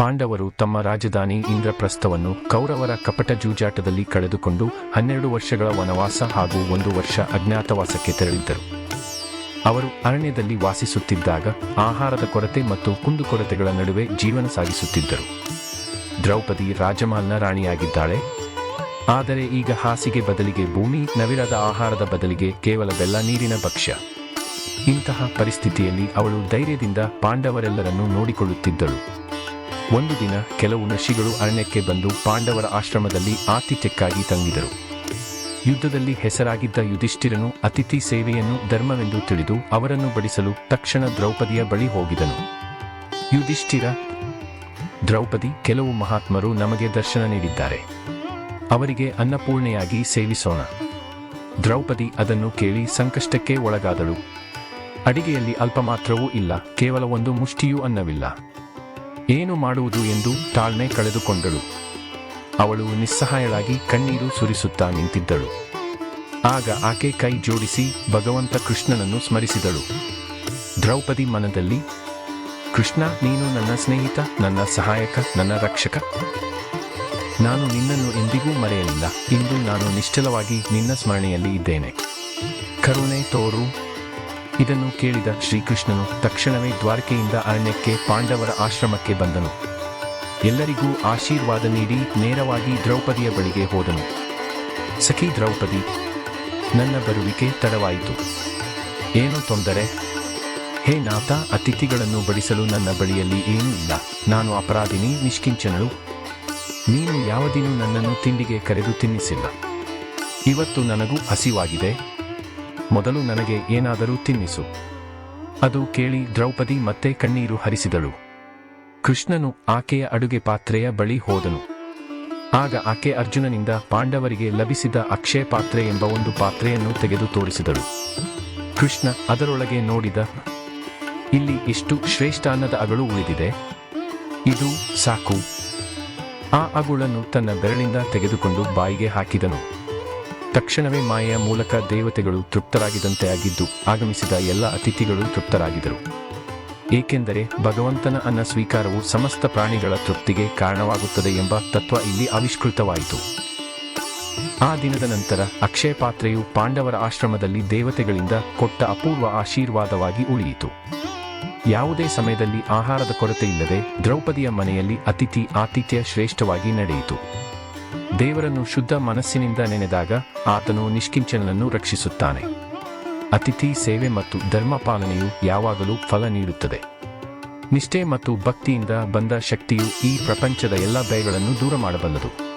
ಪಾಂಡವರು ತಮ್ಮ ರಾಜಧಾನಿ ಇಂದ್ರಪ್ರಸ್ಥವನ್ನು ಕೌರವರ ಕಪಟ ಜೂಜಾಟದಲ್ಲಿ ಕಳೆದುಕೊಂಡು ಹನ್ನೆರಡು ವರ್ಷಗಳ ವನವಾಸ ಹಾಗೂ ಒಂದು ವರ್ಷ ಅಜ್ಞಾತವಾಸಕ್ಕೆ ತೆರಳಿದ್ದರು. ಅವರು ಅರಣ್ಯದಲ್ಲಿ ವಾಸಿಸುತ್ತಿದ್ದಾಗ ಆಹಾರದ ಕೊರತೆ ಮತ್ತು ಕುಂದುಕೊರತೆಗಳ ನಡುವೆ ಜೀವನ ಸಾಗಿಸುತ್ತಿದ್ದರು. ದ್ರೌಪದಿ ರಾಜಮಾಲ್ನ ರಾಣಿಯಾಗಿದ್ದಾಳೆ. ಆದರೆ ಈಗ ಹಾಸಿಗೆ ಬದಲಿಗೆ ಭೂಮಿ, ನವಿರಾದ ಆಹಾರದ ಬದಲಿಗೆ ಕೇವಲ ಬೆಲ್ಲ ನೀರಿನ ಭಕ್ಷ್ಯ. ಇಂತಹ ಪರಿಸ್ಥಿತಿಯಲ್ಲಿ ಅವಳು ಧೈರ್ಯದಿಂದ ಪಾಂಡವರೆಲ್ಲರನ್ನು ನೋಡಿಕೊಳ್ಳುತ್ತಿದ್ದಳು. ಒಂದು ದಿನ ಕೆಲವು ನಶಿಗಳು ಅರಣ್ಯಕ್ಕೆ ಬಂದು ಪಾಂಡವರ ಆಶ್ರಮದಲ್ಲಿ ಆತಿಥ್ಯಕ್ಕಾಗಿ ತಂಗಿದರು. ಯುದ್ಧದಲ್ಲಿ ಹೆಸರಾಗಿದ್ದ ಯುಧಿಷ್ಠಿರನು ಅತಿಥಿ ಸೇವೆಯನ್ನು ಧರ್ಮವೆಂದು ತಿಳಿದು ಅವರನ್ನು ಬಡಿಸಲು ತಕ್ಷಣ ದ್ರೌಪದಿಯ ಬಳಿ ಹೋಗಿದನು. ಯುಧಿಷ್ಠಿರ, ದ್ರೌಪದಿ ಕೆಲವು ಮಹಾತ್ಮರು ನಮಗೆ ದರ್ಶನ ನೀಡಿದ್ದಾರೆ. ಅವರಿಗೆ ಅನ್ನಪೂರ್ಣೆಯಾಗಿ ಸೇವಿಸೋಣ. ದ್ರೌಪದಿ ಅದನ್ನು ಕೇಳಿ ಸಂಕಷ್ಟಕ್ಕೆ ಒಳಗಾದಳು. ಅಡಿಗೆಯಲ್ಲಿ ಅಲ್ಪ ಮಾತ್ರವೂ ಇಲ್ಲ, ಕೇವಲ ಒಂದು ಮುಷ್ಟಿಯೂ ಅನ್ನವಿಲ್ಲ. ಏನು ಮಾಡುವುದು ಎಂದು ತಾಳ್ಮೆ ಕಳೆದುಕೊಂಡಳು. ಅವಳು ನಿಸ್ಸಹಾಯಳಾಗಿ ಕಣ್ಣೀರು ಸುರಿಸುತ್ತಾ ನಿಂತಿದ್ದಳು. ಆಗ ಆಕೆ ಕೈ ಜೋಡಿಸಿ ಭಗವಂತ ಕೃಷ್ಣನನ್ನು ಸ್ಮರಿಸಿದಳು. ದ್ರೌಪದಿ ಮನದಲ್ಲಿ, ಕೃಷ್ಣ, ನೀನು ನನ್ನ ಸ್ನೇಹಿತ, ನನ್ನ ಸಹಾಯಕ, ನನ್ನ ರಕ್ಷಕ. ನಾನು ನಿನ್ನನ್ನು ಎಂದಿಗೂ ಮರೆಯಲಿಲ್ಲ. ಇಂದು ನಾನು ನಿಶ್ಚಲವಾಗಿ ನಿನ್ನ ಸ್ಮರಣೆಯಲ್ಲಿ ಇದ್ದೇನೆ. ಕರುಣೆ ತೋರು ಇದನ್ನು ಕೇಳಿದ ಶ್ರೀಕೃಷ್ಣನು ತಕ್ಷಣವೇ ದ್ವಾರಕೆಯಿಂದ ಅರಣ್ಯಕ್ಕೆ ಪಾಂಡವರ ಆಶ್ರಮಕ್ಕೆ ಬಂದನು. ಎಲ್ಲರಿಗೂ ಆಶೀರ್ವಾದ ನೀಡಿ ನೇರವಾಗಿ ದ್ರೌಪದಿಯ ಬಳಿಗೆ ಹೋದನು. ಸಖಿ ದ್ರೌಪದಿ, ನನ್ನ ಬರುವಿಕೆ ತಡವಾಯಿತು. ಏನು ತೊಂದರೆ? ಹೇ ನಾಥ, ಅತಿಥಿಗಳನ್ನು ಬಡಿಸಲು ನನ್ನ ಬಳಿಯಲ್ಲಿ ಏನೂ ಇಲ್ಲ. ನಾನು ಅಪರಾಧಿನಿ, ನಿಷ್ಕಿಂಚನಳು. ನೀನು ಯಾವ ದಿನ ನನ್ನನ್ನು ತಿಂಡಿಗೆ ಕರೆದು ತಿನ್ನಿಸಿಲ್ಲ. ಇವತ್ತು ನನಗೂ ಹಸಿವಾಗಿದೆ. ಮೊದಲು ನನಗೆ ಏನಾದರೂ ತಿನ್ನಿಸು. ಅದು ಕೇಳಿ ದ್ರೌಪದಿ ಮತ್ತೆ ಕಣ್ಣೀರು ಹರಿಸಿದಳು. ಕೃಷ್ಣನು ಆಕೆಯ ಅಡುಗೆ ಪಾತ್ರೆಯ ಬಳಿ ಹೋದನು. ಆಗ ಆಕೆ ಅರ್ಜುನನಿಂದ ಪಾಂಡವರಿಗೆ ಲಭಿಸಿದ ಅಕ್ಷಯ ಪಾತ್ರೆ ಎಂಬ ಒಂದು ಪಾತ್ರೆಯನ್ನು ತೆಗೆದು ತೋರಿಸಿದಳು. ಕೃಷ್ಣ ಅದರೊಳಗೆ ನೋಡಿದ, ಇಲ್ಲಿ ಇಷ್ಟು ಶ್ರೇಷ್ಠ ಅನ್ನದ ಅಗಳು ಉಳಿದಿದೆ. ಇದು ಸಾಕು. ಆ ಅಗುಳನ್ನು ತನ್ನ ಬೆರಳಿಂದ ತೆಗೆದುಕೊಂಡು ಬಾಯಿಗೆ ಹಾಕಿದನು. ತಕ್ಷಣವೇ ಮಾಯೆಯ ಮೂಲಕ ದೇವತೆಗಳು ತೃಪ್ತರಾಗಿದಂತೆ ಆಗಿದ್ದು ಆಗಮಿಸಿದ ಎಲ್ಲ ಅತಿಥಿಗಳು ತೃಪ್ತರಾಗಿದರು ಏಕೆಂದರೆ ಭಗವಂತನ ಅನ್ನ ಸ್ವೀಕಾರವು ಸಮಸ್ತ ಪ್ರಾಣಿಗಳ ತೃಪ್ತಿಗೆ ಕಾರಣವಾಗುತ್ತದೆ ಎಂಬ ತತ್ವ ಇಲ್ಲಿ ಆವಿಷ್ಕೃತವಾಯಿತು. ಆ ದಿನದ ನಂತರ ಅಕ್ಷಯ ಪಾತ್ರೆಯು ಪಾಂಡವರ ಆಶ್ರಮದಲ್ಲಿ ದೇವತೆಗಳಿಂದ ಕೊಟ್ಟ ಅಪೂರ್ವ ಆಶೀರ್ವಾದವಾಗಿ ಉಳಿಯಿತು. ಯಾವುದೇ ಸಮಯದಲ್ಲಿ ಆಹಾರದ ಕೊರತೆ ಇಲ್ಲದೆ ದ್ರೌಪದಿಯ ಮನೆಯಲ್ಲಿ ಅತಿಥಿ ಆತಿಥ್ಯ ಶ್ರೇಷ್ಠವಾಗಿ ನಡೆಯಿತು. ದೇವರನ್ನು ಶುದ್ಧ ಮನಸ್ಸಿನಿಂದ ನೆನೆದಾಗ ಆತನು ನಿಷ್ಕಿಂಚನನ್ನು ರಕ್ಷಿಸುತ್ತಾನೆ. ಅತಿಥಿ ಸೇವೆ ಮತ್ತು ಧರ್ಮ ಪಾಲನೆಯು ಯಾವಾಗಲೂ ಫಲ ನೀಡುತ್ತದೆ. ನಿಷ್ಠೆ ಮತ್ತು ಭಕ್ತಿಯಿಂದ ಬಂದ ಶಕ್ತಿಯು ಈ ಪ್ರಪಂಚದ ಎಲ್ಲ ಭಯಗಳನ್ನು ದೂರ ಮಾಡಬಲ್ಲದು.